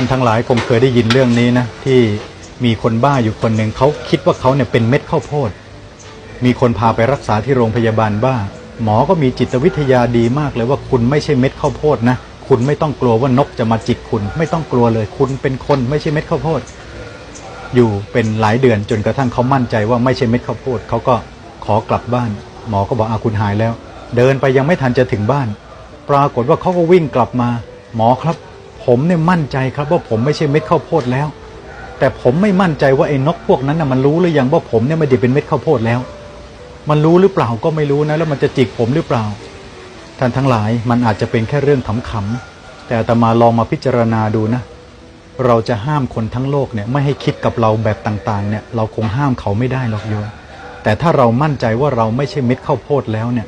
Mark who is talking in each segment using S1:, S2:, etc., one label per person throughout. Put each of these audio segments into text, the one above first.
S1: ท่านทั้งหลายคงเคยได้ยินเรื่องนี้นะ ที่มีคนบ้าอยู่คนหนึ่งเขาคิดว่าเขาเนี่ยเป็นเม็ดข้าวโพด มีคนพาไปรักษาที่โรงพยาบาลบ้า หมอก็มีจิตวิทยาดีมากเลยว่าคุณไม่ใช่เม็ดข้าวโพดนะ คุณไม่ต้องกลัวว่านกจะมาจิกคุณ ไม่ต้องกลัวเลย คุณเป็นคนไม่ใช่เม็ดข้าวโพด อยู่เป็นหลายเดือนจนกระทั่งเขามั่นใจว่าไม่ใช่เม็ดข้าวโพดเขาก็ขอกลับบ้าน หมอก็บอกอาคุณหายแล้ว เดินไปยังไม่ทันจะถึงบ้าน ปรากฏว่าเขาก็วิ่งกลับมา หมอครับ ผมเนี่ยมั่นใจครับว่าผมไม่ใช่เม็ดข้าวโพดแล้ว แต่ผมไม่มั่นใจว่าไอ้นกพวกนั้นนะมันรู้หรือยังว่าผมเนี่ยไม่ได้เป็นเม็ดข้าวโพดแล้ว มันรู้หรือเปล่าก็ไม่รู้นะ แล้วมันจะจิกผมหรือเปล่า ท่านทั้งหลายมันอาจจะเป็นแค่เรื่องขำๆแต่อาตมาลองมาพิจารณาดูนะ เราจะห้ามคนทั้งโลกเนี่ยไม่ให้คิดกับเราแบบต่างๆเนี่ยเราคงห้ามเขาไม่ได้หรอกโยมแต่ถ้าเรามั่นใจว่าเราไม่ใช่เม็ดข้าวโพดแล้วเนี่ย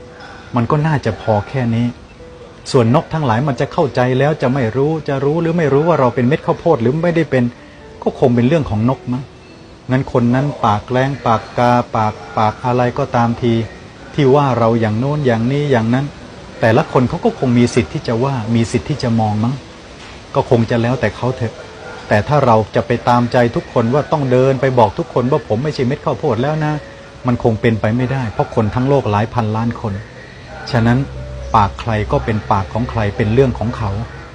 S1: มันก็น่าจะพอแค่นี้ ส่วนนกทั้งหลายมันจะเข้าใจแล้วจะไม่รู้จะรู้หรือไม่รู้ว่าเราเป็นเม็ดข้าวโพดหรือไม่ได้เป็นก็คงเป็นเรื่องของนกมั้งนั้นคนนั้นปากแรงปากกาปากปากอะไรก็ตามที ที่ว่าเราอย่างโน้นอย่างนี้อย่างนั้น แต่ละคนเขาก็คงมีสิทธิ์ที่จะว่ามีสิทธิ์ที่จะมองมั้งก็คงจะแล้วแต่เขาเถอะ แต่ถ้าเราจะไปตามใจทุกคนว่าต้องเดินไปบอกทุกคนว่าผมไม่ใช่เม็ดข้าวโพดแล้วนะ มันคงเป็นไปไม่ได้ เพราะคนทั้งโลกหลายพันล้านคน ฉะนั้น ปากใครก็เป็นปากของใครเป็นเรื่องของเขา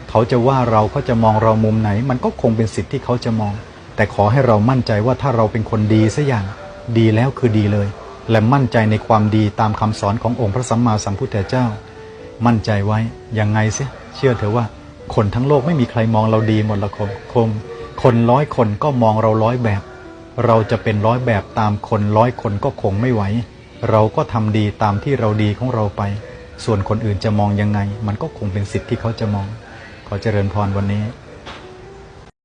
S1: เขาจะว่าเราเขาจะมองเรามุมไหน มันก็คงเป็นสิทธิ์ที่เขาจะมอง แต่ขอให้เรามั่นใจว่าถ้าเราเป็นคนดีสัอย่าง ดีแล้วคือดีเลย และมั่นใจในความดีตามคำสอนขององค์พระสัมมาสัมพุทธเจ้า มั่นใจไว้ยังไงเสียเชื่อเถอะว่าคนทั้งโลกไม่มีใครมองเราดีหมดละคงคงคนร้อยคนก็มองเราร้อยแบบ เราจะเป็นร้อยแบบตามคนร้อยคนก็คงไม่ไหว เราก็ทำดีตามที่เราดีของเราไป ส่วนคนอื่นจะมองยังไง มันก็คงเป็นสิทธิ์ที่เขาจะมอง ขอเจริญพรวันนี้